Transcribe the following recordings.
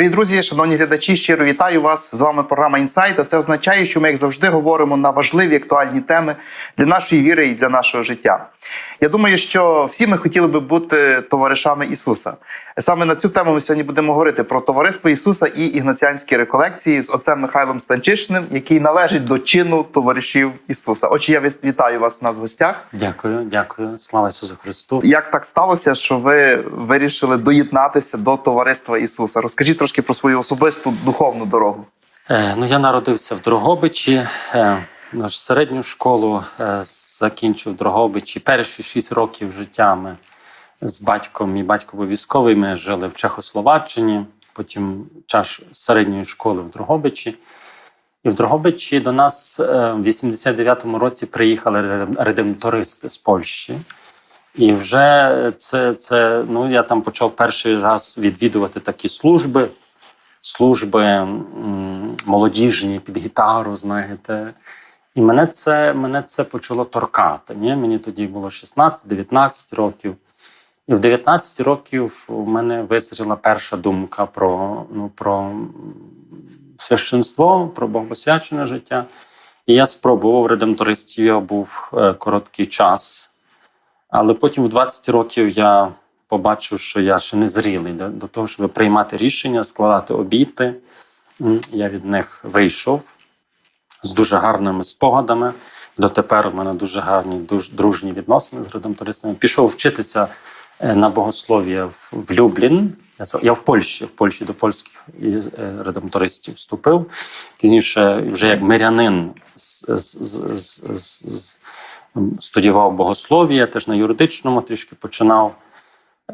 Дорогі друзі, шановні глядачі, щиро вітаю вас. З вами програма Інсайт. А Це означає, що ми, як завжди, говоримо на важливі актуальні теми для нашої віри і для нашого життя. Я думаю, що всі ми хотіли би бути товаришами Ісуса. Саме на цю тему ми сьогодні будемо говорити про товариство Ісуса і ігнаціанські реколекції з отцем Михайлом Станчишним, який належить до чину товаришів Ісуса. Отже, я вітаю вас у нас в гостях. Дякую, дякую. Слава Ісусу Христу. Як так сталося, що ви вирішили доєднатися до товариства Ісуса? Розкажіть трошки про свою особисту духовну дорогу. Е, ну, я народився в Дрогобичі. Е, середню школу е, закінчив в Дрогобичі. Перші шість років життя ми з батьком і батько був військовий. Ми жили в Чехословаччині, потім час середньої школи в Дрогобичі. І в Дрогобичі до нас е, в 89-му році приїхали редемтористи з Польщі. І вже це, це ну я там почав перший раз відвідувати такі служби, служби молодіжні під гітару, знаєте. І мене це, мене це почало торкати. Ні? Мені тоді було 16-19 років. І в 19 років у мене визріла перша думка про, ну, про священство, про богосвячене життя. І я спробував редемтористів, я був е, короткий час. Але потім в 20 років я побачив, що я ще не зрілий до, до того, щоб приймати рішення, складати обіти. Я від них вийшов з дуже гарними спогадами. Дотепер у мене дуже гарні, дуже дружні відносини з редемтористами. Пішов вчитися е, на богослов'я в, Люблін. Я, я в Польщі, в Польщі до польських е, вступив. Пізніше, вже як мирянин студіював богослов'я, теж на юридичному трішки починав.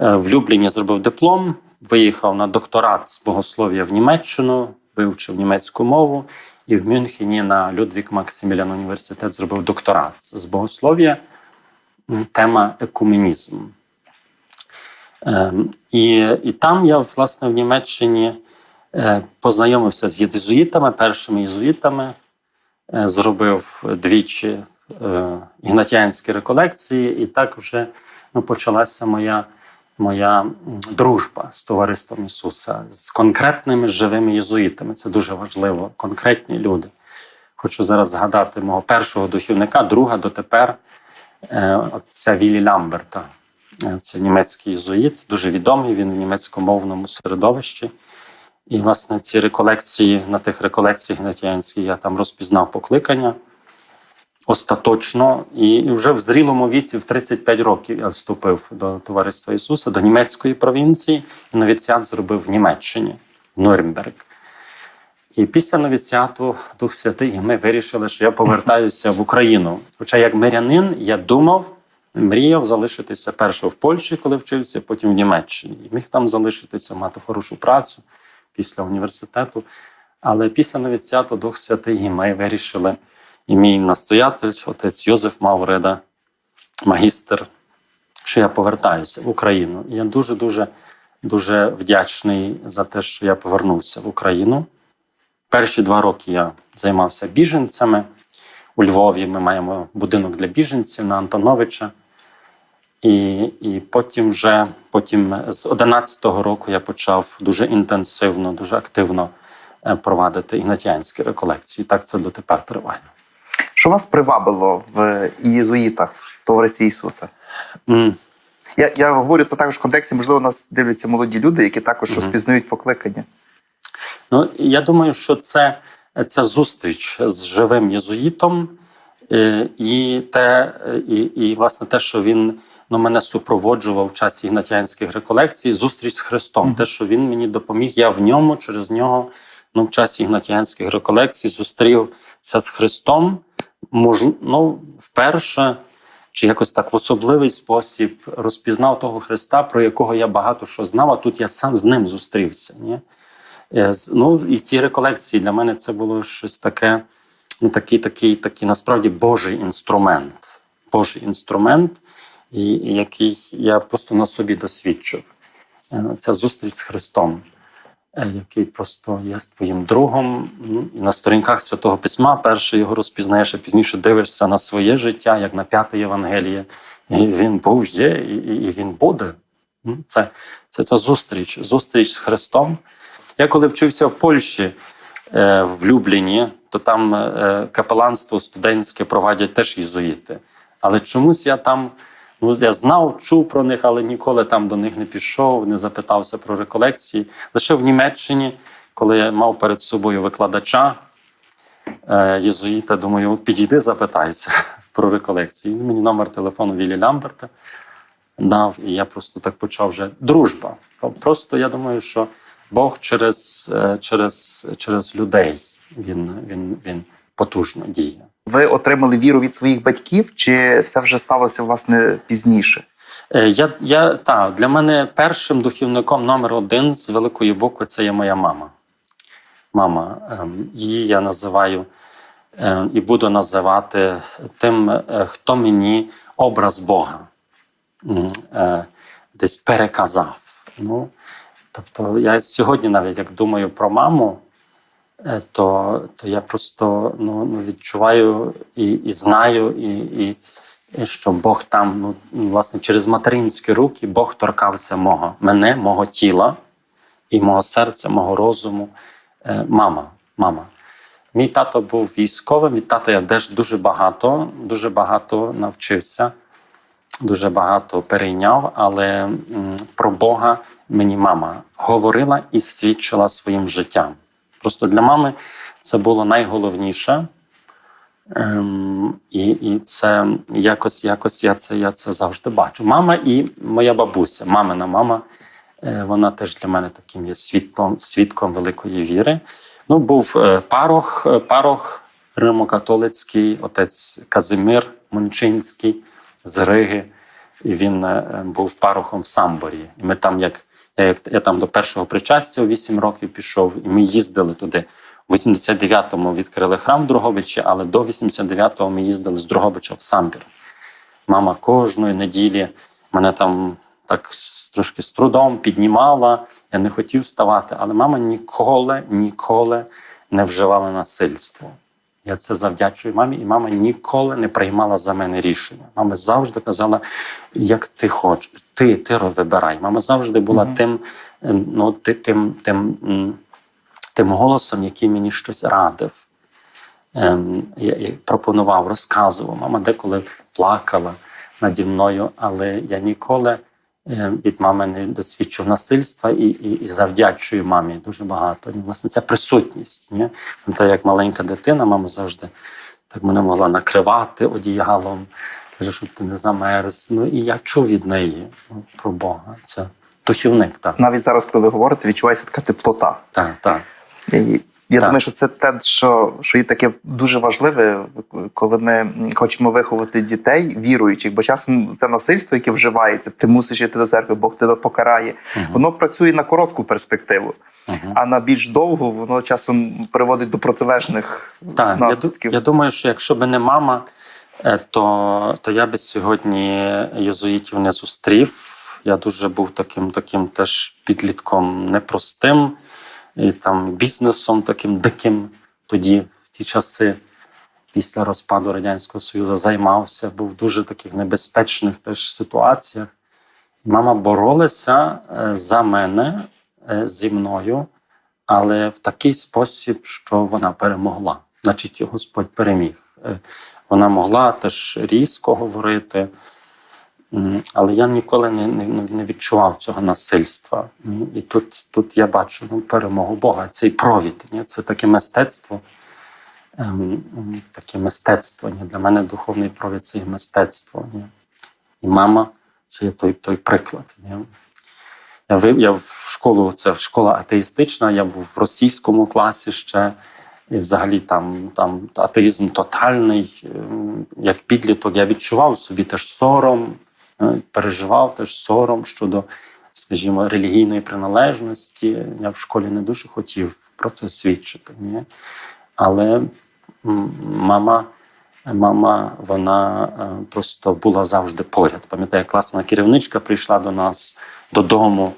Е, В Любліні зробив диплом, виїхав на докторат з богослов'я в Німеччину, вивчив німецьку мову, і в Мюнхені на Людвік Максимілян університет зробив докторат з богослов'я. Тема екуменізм. Ем, І, і там я, власне, в Німеччині е, познайомився з єзуїтами, першими єзуїтами, е, зробив двічі е, ігнатіанські реколекції, і так вже ну, почалася моя, моя дружба з товариством Ісуса, з конкретними живими єзуїтами. Це дуже важливо, конкретні люди. Хочу зараз згадати мого першого духівника, друга дотепер е, отця Вілі Лямберта. Е, Це німецький єзуїт, дуже відомий він в німецькомовному середовищі. І, власне, ці реколекції, на тих реколекціях гнатіянських я там розпізнав покликання остаточно. І вже в зрілому віці, в 35 років, я вступив до Товариства Ісуса, до німецької провінції, і новіціат зробив в Німеччині, Нюрнберг. І після новіціату Дух Святий, ми вирішили, що я повертаюся в Україну. Хоча як мирянин я думав, мріяв залишитися першого в Польщі, коли вчився, потім в Німеччині. І міг там залишитися, мати хорошу працю після університету. Але після новіціату Дух Святий, і ми вирішили, і мій настоятель, отець Йозеф Маврида, магістр, що я повертаюся в Україну. І я дуже дуже дуже вдячний за те, що я повернувся в Україну. Перші два роки я займався біженцями. У Львові ми маємо будинок для біженців на Антоновича. І, і потім вже потім з 11-го року я почав дуже інтенсивно, дуже активно е, провадити ігнатіанські реколекції. Так це дотепер триває. Що вас привабило в єзуїтах в товаристві Ісуса? М, Я, я говорю це також в контексті, можливо, нас дивляться молоді люди, які також Мгм. розпізнають покликання. Ну, я думаю, що це ця зустріч з живим єзуїтом, е, і те, е, і, і власне те, що він ну, мене супроводжував в часі ігнатіанських реколекцій, зустріч з Христом. Мгм. Те, що він мені допоміг, я в ньому через нього ну, в часі ігнатіанських реколекцій зустрівся з Христом. Мож, ну, вперше. Чи якось так в особливий спосіб розпізнав того Христа, про якого я багато що знав, а тут я сам з ним зустрівся. Ні? Е, Ну і ці реколекції для мене це було щось таке, ну такий, такий, такий насправді Божий інструмент. Божий інструмент, і, який я просто на собі досвідчив. Е, Ця зустріч з Христом, який просто є з твоїм другом. Ну, на сторінках Святого Письма перше його розпізнаєш, а пізніше дивишся на своє життя, як на п'яте Євангеліє. І він був, є, і, він буде. Це, це ця зустріч, зустріч з Христом. Я коли вчився в Польщі е, в Любліні, то там е, капеланство студентське проводять теж єзуїти. Але чомусь я там ну, я знав, чув про них, але ніколи там до них не пішов, не запитався про реколекції. Лише в Німеччині, коли я мав перед собою викладача е, єзуїта, думаю, підійди, запитайся про реколекції. Він мені номер телефону Віллі Лямберта дав, і я просто так почав вже дружба. Просто я думаю, що Бог через, е, через, через людей він, він, він потужно діє. Ви отримали віру від своїх батьків, чи це вже сталося власне пізніше? Е, Я, я, та, для мене першим духівником номер один з великої букви це є моя мама. Мама. ем, Її я називаю е, і буду називати тим, е, хто мені образ Бога е, десь переказав. Ну, тобто, я сьогодні навіть як думаю про маму, то, то я просто ну, ну, відчуваю і, і знаю, і, і, і що Бог там, ну, власне, через материнські руки Бог торкався мого, мене, мого тіла і мого серця, мого розуму. Е, Мама, мама. Мій тато був військовим, від тата я теж дуже багато, дуже багато навчився, дуже багато перейняв, але про Бога мені мама говорила і свідчила своїм життям. Просто для мами це було найголовніше. Ем, і, і це якось, якось я це, я це завжди бачу. Мама і моя бабуся, мамина мама, е, вона теж для мене таким є свідком, свідком великої віри. Ну, був е, парох, е, парох Римо-католицький, отець Казимир Мончинський з Риги. І він е, був парохом в Самборі. І ми там, як як я там до першого причастя у 8 років пішов, і ми їздили туди. У 89-му відкрили храм в Дрогобичі, але до 89-го ми їздили з Дрогобича в Самбір. Мама кожної неділі мене там так трошки з трудом піднімала. Я не хотів вставати, але мама ніколи, ніколи не вживала насильство. Я це завдячую мамі, і мама ніколи не приймала за мене рішення. Мама завжди казала, як ти хочеш, ти, ти вибирай. Мама завжди була тим, е, ну, ти, тим, тим, тим голосом, який мені щось радив. Ем, я, я пропонував, розказував. Мама деколи плакала наді мною, але я ніколи від мами не досвідчив насильства і, і, і завдячую мамі дуже багато. І, власне, ця присутність. Ні? Та як маленька дитина, мама завжди так мене могла накривати одіялом, каже, щоб ти не замерз. Ну і я чув від неї ну, про Бога. Це духівник, так. Навіть зараз, коли ви говорите, відчувається така теплота. Так, так. І я Так. думаю, що це те, що, що є таке дуже важливе, коли ми хочемо виховати дітей віруючих, бо часом це насильство, яке вживається, ти мусиш йти до церкви, Бог тебе покарає. Воно працює на коротку перспективу, Мгм. а на більш довгу воно часом приводить до протилежних Так, я, наслідків. я думаю, що якщо б не мама, е, то, то я би сьогодні єзуїтів не зустрів. Я дуже був таким, таким теж підлітком непростим, і там бізнесом таким диким тоді, в ті часи, після розпаду Радянського Союзу, займався, був в дуже таких небезпечних теж ситуаціях. Мама боролася е, за мене е, зі мною, але в такий спосіб, що вона перемогла. Значить, Господь переміг. Е, Вона могла теж різко говорити, але я ніколи не, не, не відчував цього насильства. І тут, тут я бачу ну, перемогу Бога. Цей провід. Ні? Це таке мистецтво. Ем, таке мистецтво. Ні? Для мене духовний провід це є мистецтво. Ні? І мама це є той, той приклад. Ні? Я, я в школу, це школа атеїстична, я був в російському класі ще, і взагалі там, там атеїзм тотальний. Ем, Як підліток, я відчував собі теж сором, переживав теж сором щодо, скажімо, релігійної приналежності. Я в школі не дуже хотів про це свідчити. Ні? Але мама. Мама, вона е, просто була завжди поряд. Пам'ятаю, класна керівничка прийшла до нас додому,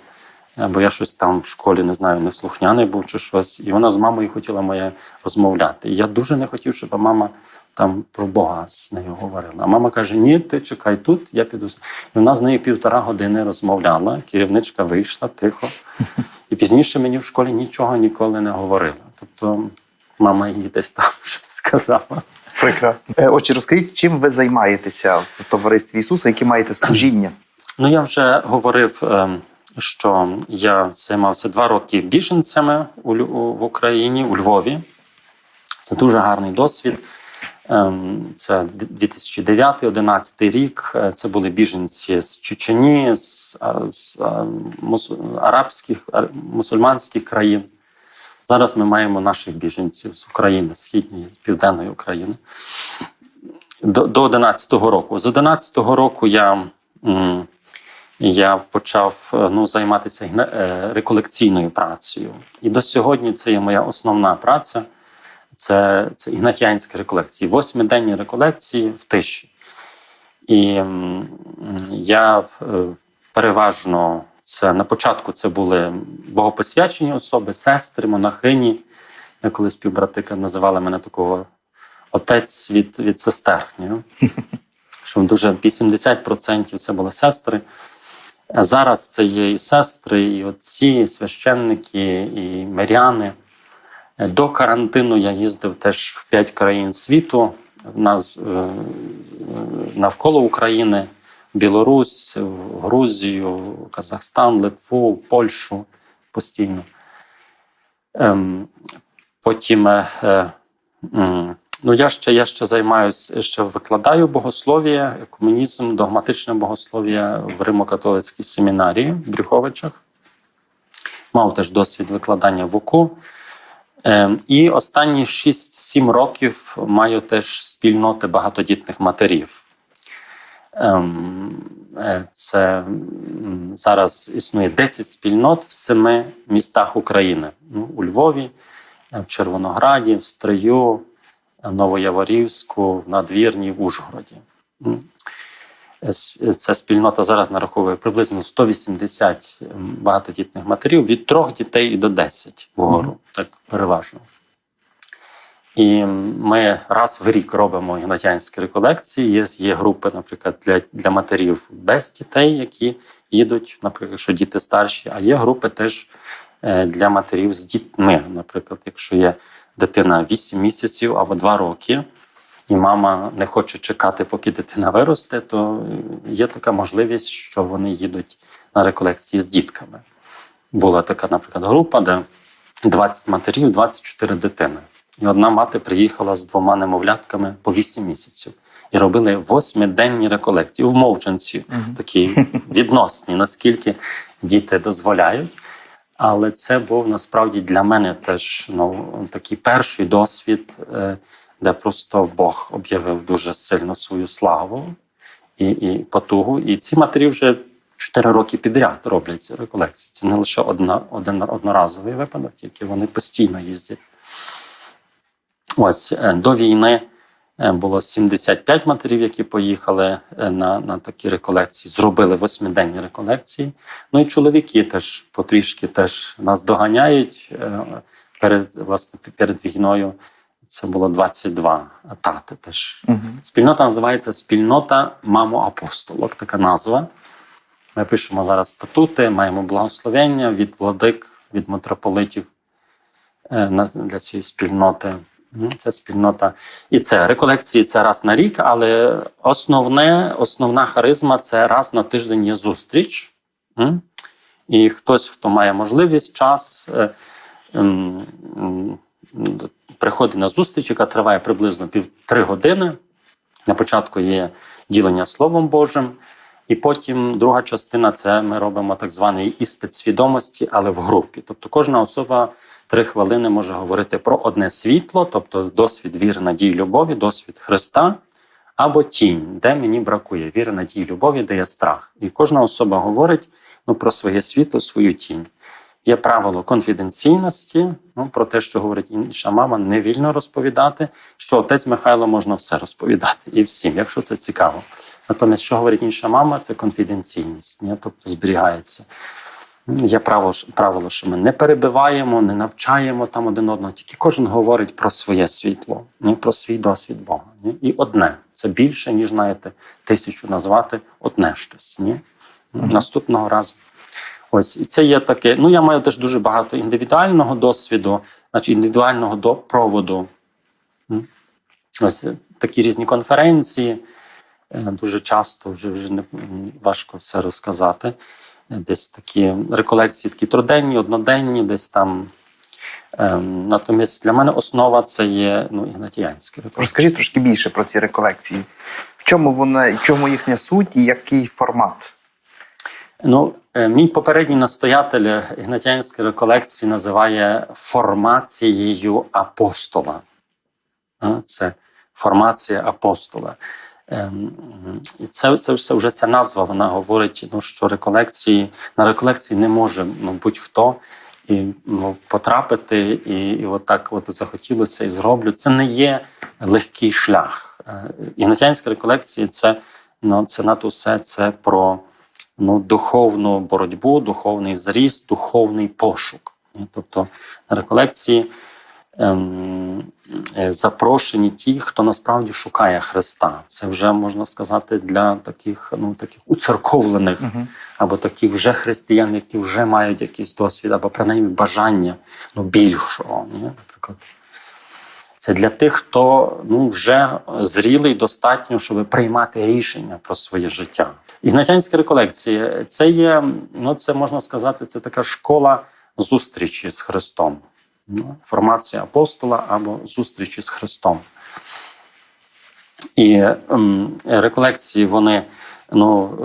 е, бо я щось там в школі не знаю, неслухняний був чи щось. І вона з мамою хотіла моє розмовляти. І я дуже не хотів, щоб мама там про Бога з нею говорила. А мама каже: Ні, ти чекай тут, я піду. І вона з нею півтора години розмовляла. Керівничка вийшла тихо. І пізніше мені в школі нічого ніколи не говорила. Тобто мама їй десь там щось сказала. Прекрасно. Е, Отже, розкажіть, чим ви займаєтеся в товаристві Ісуса, які маєте служіння? Ну, я вже говорив, ем, що я займався два роки біженцями у Лю- у- в Україні, у Львові. Це дуже гарний досвід. Ем, Це 2009-2011 рік. Е, Це були біженці з Чечені, з, з арабських, мусульманських країн. Зараз ми маємо наших біженців з України, з східної, з південної України. До, до року. З 11-го року я, я почав е, ну, займатися е, реколекційною працею. І до сьогодні це є моя основна праця. Це, це ігнатіанські реколекції, восьмиденні реколекції в тиші. І я е, переважно це на початку це були богопосвячені особи, сестри, монахині. Я колись співбратика називали мене такого отець від, від сестер. Ні? Що дуже 80% це були сестри. А зараз це є і сестри, і отці, і священники, і миряни. До карантину я їздив теж в п'ять країн світу. В нас е, е, навколо України, Білорусь, Грузію, Казахстан, Литву, Польщу постійно. Ем, Потім е, ну, я ще, я ще займаюся, ще викладаю богослов'я, комунізм, догматичне богослов'я в Римо-католицькій семінарії в Брюховичах. Мав теж досвід викладання в УКУ. Е, І останні 6-7 років маю теж спільноти багатодітних матерів. Ем, е, Це зараз існує 10 спільнот в семи містах України: ну, у Львові, е, в Червонограді, в Стрию, Новояворівську, в Надвірні, в Ужгороді. Ця спільнота зараз нараховує приблизно 180 багатодітних матерів від трьох дітей і до 10 вгору, так переважно. І ми раз в рік робимо ігнатянські реколекції. Є, є групи, наприклад, для, для матерів без дітей, які їдуть, наприклад, якщо діти старші, а є групи теж е, для матерів з дітьми. Наприклад, якщо є дитина 8 місяців або 2 роки, і мама не хоче чекати, поки дитина виросте, то є така можливість, що вони їдуть на реколекції з дітками. Була така, наприклад, група, де 20 матерів, 24 дитини. І одна мати приїхала з двома немовлятками по 8 місяців і робили восьмиденні реколекції в мовчанці, такі відносні, наскільки діти дозволяють. Але це був насправді для мене теж ну, такий перший досвід, е, де просто Бог об'явив дуже сильно свою славу і, і потугу. І ці матері вже 4 роки підряд роблять ці реколекції. Це не лише одна, один одноразовий випадок, тільки вони постійно їздять. Ось е, до війни е, було 75 матерів, які поїхали е, на, на такі реколекції, зробили восьмиденні реколекції. Ну і чоловіки теж потрішки теж нас доганяють. Перед, власне, перед війною це було 22 тати теж. Спільнота називається Спільнота Мамо Апостолок, така назва. Ми пишемо зараз статути, маємо благословення від владик, від митрополитів е, для цієї спільноти. Це спільнота. І це реколекції це раз на рік, але основне, основна харизма це раз на тиждень є зустріч. І хтось, хто має можливість, час, е, приходить на зустріч, яка триває приблизно півтори години. На початку є ділення Словом Божим, і потім друга частина це ми робимо так званий іспит свідомості, але в групі. Тобто кожна особа три хвилини може говорити про одне світло, тобто досвід віри, надії, любові, досвід Христа, або тінь, де мені бракує віри, надії, любові, де є страх. І кожна особа говорить ну, про своє світло, свою тінь. Є правило конфіденційності, ну, про те, що говорить інша мама, не вільно розповідати, що отець Михайло можна все розповідати і всім, якщо це цікаво. Натомість, що говорить інша мама, це конфіденційність, ні? тобто зберігається. Є право, правило, що ми не перебиваємо, не навчаємо там один одного, тільки кожен говорить про своє світло, ні? про свій досвід Бога. Ні? І одне це більше, ніж знаєте, тисячу назвати одне щось. Ні? Наступного разу. Ось це є таке. Ну, я маю теж дуже багато індивідуального досвіду, значить індивідуального до проводу. Ось е, такі різні конференції. Е, Дуже часто вже, вже не важко все розказати. Е, Десь такі реколекції, такі труденні, одноденні, десь там. Ем, натомість для мене основа це є ну, ігнатіянські реколекції. Розкажіть трошки більше про ці реколекції. В чому вони, в чому їхня суть і який формат? Ну, мій попередній настоятель ігнатіянської реколекції називає формацією апостола. Це формація апостола. Ем, І це, це все вже ця назва. Вона говорить, ну, що реколекції на реколекції не може ну, будь-хто і ну, потрапити, і, і от так от захотілося і зроблю. Це не є легкий шлях. Е, Ігнатіянська реколекція це, ну, це над усе це про ну, духовну боротьбу, духовний зріст, духовний пошук. Тобто на реколекції ем, е, запрошені ті, хто насправді шукає Христа. Це вже можна сказати для таких, ну, таких уцерковлених або таких вже християн, які вже мають якийсь досвід, або принаймні бажання ну, більшого. Ні? Наприклад. Це для тих, хто ну, вже зрілий достатньо, щоб приймати рішення про своє життя. Ігнатянські реколекції це є, ну це можна сказати, це така школа зустрічі з Христом. Ну, формація апостола або зустрічі з Христом. І ем, реколекції вони ну,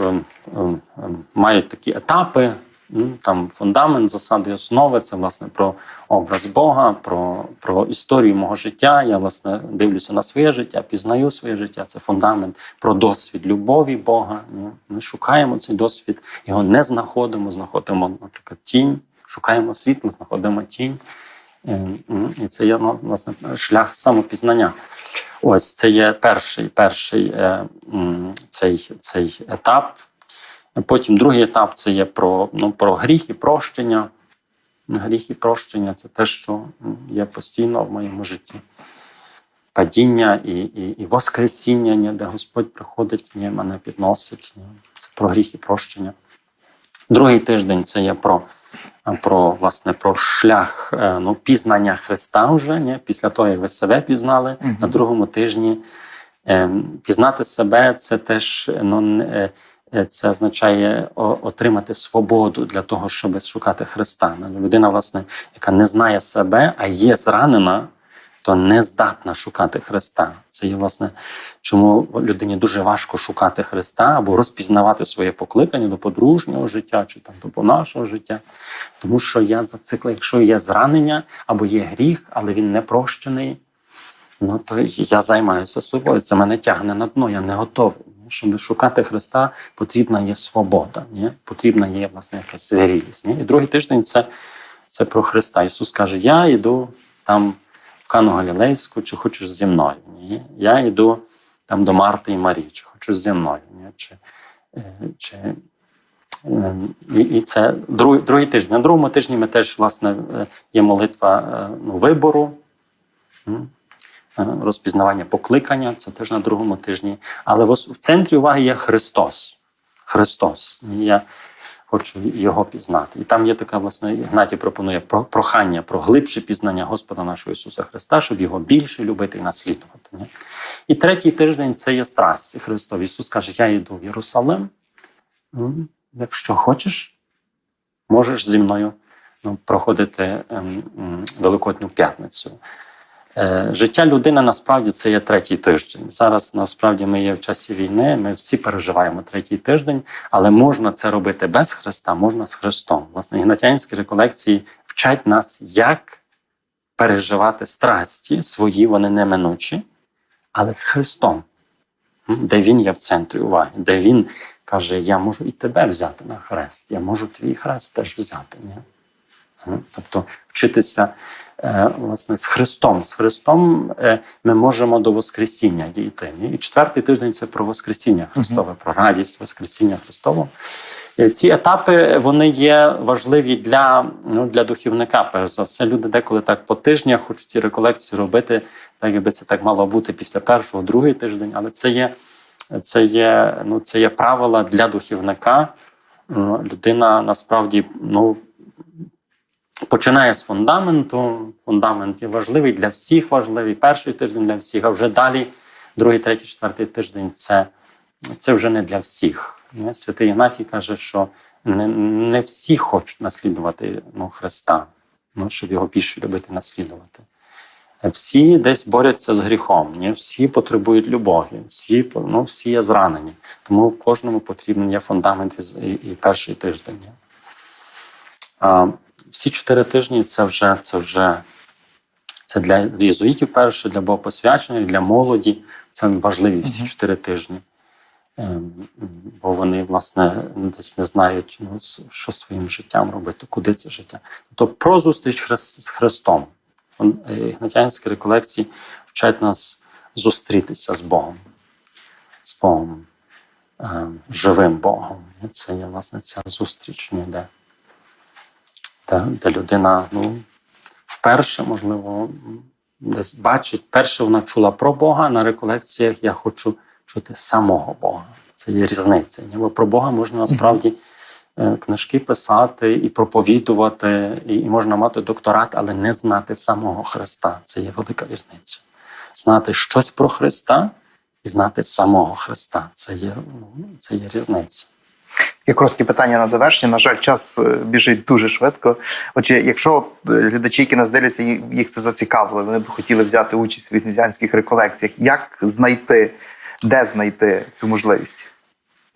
ем, ем, мають такі етапи. Ну, Там фундамент, засади, основи це власне про образ Бога, про, про історію мого життя. Я власне дивлюся на своє життя, пізнаю своє життя. Це фундамент про досвід любові Бога. Ми шукаємо цей досвід, його не знаходимо, знаходимо, наприклад, тінь, шукаємо світло, знаходимо тінь. Е, І це є ну, власне шлях самопізнання. Ось це є перший, перший е, цей, цей етап. Потім другий етап це є про, ну, про гріх і прощення. Гріх і прощення це те, що є постійно в моєму житті. Падіння і, і, і воскресіння, ні, де Господь приходить, ні, мене підносить. Ні. Це про гріх і прощення. Другий тиждень це є про, про, власне, про шлях е, ну, пізнання Христа вже, ні? після того, як ви себе пізнали. На другому тижні е, пізнати себе це теж ну, не- е, це означає отримати свободу для того, щоб шукати Христа. Ну, Людина, власне, яка не знає себе, а є зранена, то не здатна шукати Христа. Це є, власне, чому людині дуже важко шукати Христа або розпізнавати своє покликання до подружнього життя чи там до нашого життя. Тому що я зацикла, якщо є зранення або є гріх, але він не прощений, ну то я займаюся собою. Це мене тягне на дно, я не готовий. Щоб шукати Христа, потрібна є свобода, ні? потрібна є власне якась зрілість. Ні? І другий тиждень це, це про Христа. Ісус каже: Я йду там в Кану Галілейську, чи хочеш зі мною? Ні? Я йду там до Марти і Марії, чи хочеш зі мною? Ні? Чи, е, чи, е, і, і це другий, другий тиждень. На другому тижні ми теж власне е, є молитва ну, вибору. Е, Розпізнавання покликання, це теж на другому тижні. Але в центрі уваги є Христос. Христос. Я хочу його пізнати. І там є така, власне, Ігнатій пропонує прохання про глибше пізнання Господа нашого Ісуса Христа, щоб його більше любити і наслідувати. І третій тиждень це є страсті Христові. Ісус каже: Я йду в Єрусалим. Якщо хочеш, можеш зі мною ну, проходити ем, Великодню п'ятницю. Е, Життя людини насправді це є третій тиждень. Зараз насправді ми є в часі війни. Ми всі переживаємо третій тиждень, але можна це робити без Христа, можна з Христом. Власне, ігнатянські реколекції вчать нас, як переживати страсті свої, вони неминучі, але з Христом, де Він є в центрі уваги, де Він каже: Я можу і тебе взяти на хрест, я можу твій хрест теж взяти. Ні? Тобто вчитися власне з Христом. З Христом е, ми можемо до Воскресіння дійти. І четвертий тиждень це про Воскресіння Христове, про радість Воскресіння Христового. Е, Ці етапи вони є важливі для, ну, для духівника. Перш за все, люди деколи так по тижнях хочуть ці реколекції робити, так якби це так мало бути після першого, другий тиждень, але це є, це є, ну, це є правила для духівника ну, людина насправді ну, починає з фундаменту. Фундамент є важливий для всіх важливий. Перший тиждень для всіх, а вже далі, другий, третій, четвертий тиждень це, це вже не для всіх. Святий Ігнатій каже, що не, не всі хочуть наслідувати ну, Христа, ну, щоб його більше любити наслідувати. Всі десь борються з гріхом, ні? всі потребують любові, всі, ну, всі є зранені. Тому кожному потрібен є фундамент і, і, перший тиждень. А, всі чотири тижні це вже, це вже це для єзуїтів перше, для богопосвячених, для молоді. Це важливі всі чотири тижні. Ем, Бо вони, власне, десь не знають, ну, що своїм життям робити, куди це життя. Тобто про зустріч з Христом. Е, Ігнатянські реколекції вчать нас зустрітися з Богом, з Богом, е, живим Богом. Це є, власне, ця зустріч, ні, де, де, де людина ну, вперше, можливо, десь бачить, перше вона чула про Бога на реколекціях. Я хочу чути самого Бога. Це є різниця. ні? Бо про Бога можна насправді е, книжки писати і проповідувати, і, і можна мати докторат, але не знати самого Христа. Це є велика різниця. Знати щось про Христа і знати самого Христа. Це є, ну, це є різниця. І коротке питання на завершення. На жаль, час е, біжить дуже швидко. Отже, якщо е, глядачі, які нас дивляться, їх- це зацікавило, вони б хотіли взяти участь в вітнезіанських реколекціях. Як знайти, де знайти цю можливість?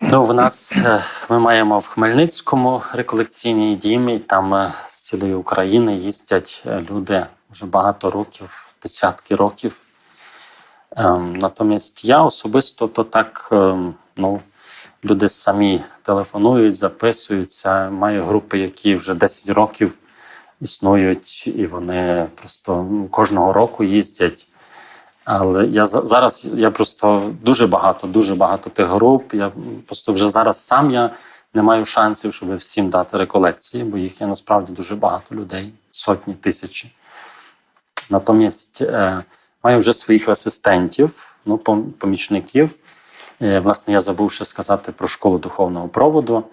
Ну, в нас е, ми маємо в Хмельницькому реколекційній дімі. Там з цілої України їздять люди вже багато років, десятки років. Ем, Натомість я особисто то так, ем, ну, люди самі телефонують, записуються. Маю групи, які вже 10 років існують, і вони просто ну, кожного року їздять. Але я зараз я просто дуже багато, дуже багато тих груп. Я просто вже зараз сам я не маю шансів, щоб всім дати реколекції, бо їх є насправді дуже багато людей, сотні тисячі. Натомість е, маю вже своїх асистентів, ну, помічників. Е, власне, я забув ще сказати про школу духовного проводу,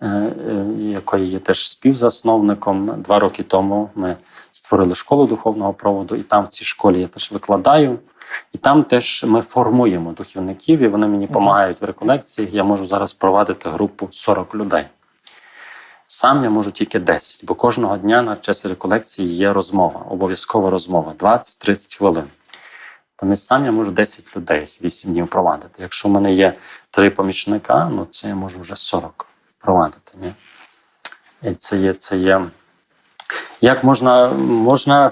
е, е, якої є теж співзасновником. Два роки тому ми створили школу духовного проводу, і там в цій школі я теж викладаю. І там теж ми формуємо духовників, і вони мені допомагають в реколекціях. Я можу зараз провадити групу 40 людей. Сам я можу тільки 10, бо кожного дня на часі реколекції є розмова, обов'язкова розмова 20-30 хвилин. Тому сам я можу 10 людей 8 днів провадити. Якщо в мене є три помічника, ну це я можу вже 40 провадити. Ні? І це є, це є. Як можна, можна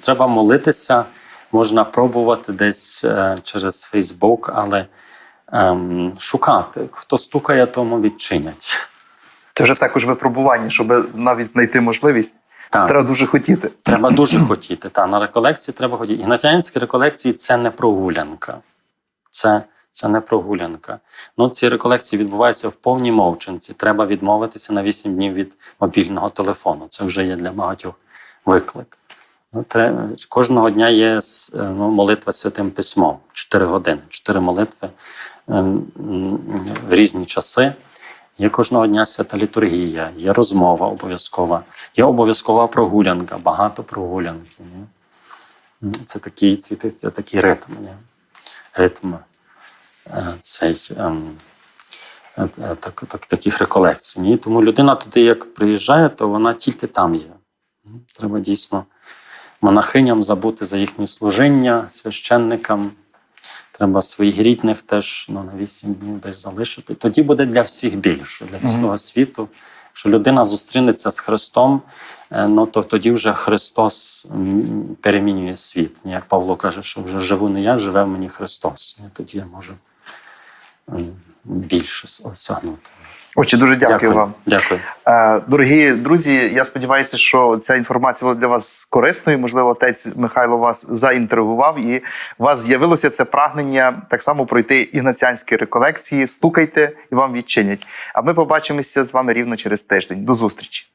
треба молитися, можна пробувати десь е, через Фейсбук, але ем, шукати. Хто стукає, тому відчинять. Це вже також випробування, щоб навіть знайти можливість. Так. Треба дуже хотіти. Треба дуже хотіти. Та на реколекції треба хотіти. Ігнатянські реколекції це не прогулянка. Це, це не прогулянка. Ну, ці реколекції відбуваються в повній мовчанці. Треба відмовитися на 8 днів від мобільного телефону. Це вже є для багатьох виклик. Ну, тре- кожного дня є е, ну, молитва святим письмом. 4 години, 4 молитви ем, в різні часи. Є кожного дня свята літургія, є розмова обов'язкова, є обов'язкова прогулянка, багато прогулянки. Ні? Це такий, це, це такий ритм. Ні? Ритм е, цей, ем, е, е, так, так, таких реколекцій. Ні? Тому людина туди, як приїжджає, то вона тільки там є. Треба дійсно монахиням забути за їхнє служіння, священникам. Треба своїх рідних теж ну, на 8 днів десь залишити. Тоді буде для всіх більше, для цілого світу. Якщо людина зустрінеться з Христом, е, ну то тоді вже Христос перемінює світ. Як Павло каже, що вже живу не я, живе в мені Христос. І тоді я можу більше осягнути. Отже, дуже дякую, вам. Дякую. Е, Дорогі друзі, я сподіваюся, що ця інформація була для вас корисною. Можливо, отець Михайло вас заінтригував, і у вас з'явилося це прагнення так само пройти ігнаціанські реколекції. Стукайте і вам відчинять. А ми побачимося з вами рівно через тиждень. До зустрічі.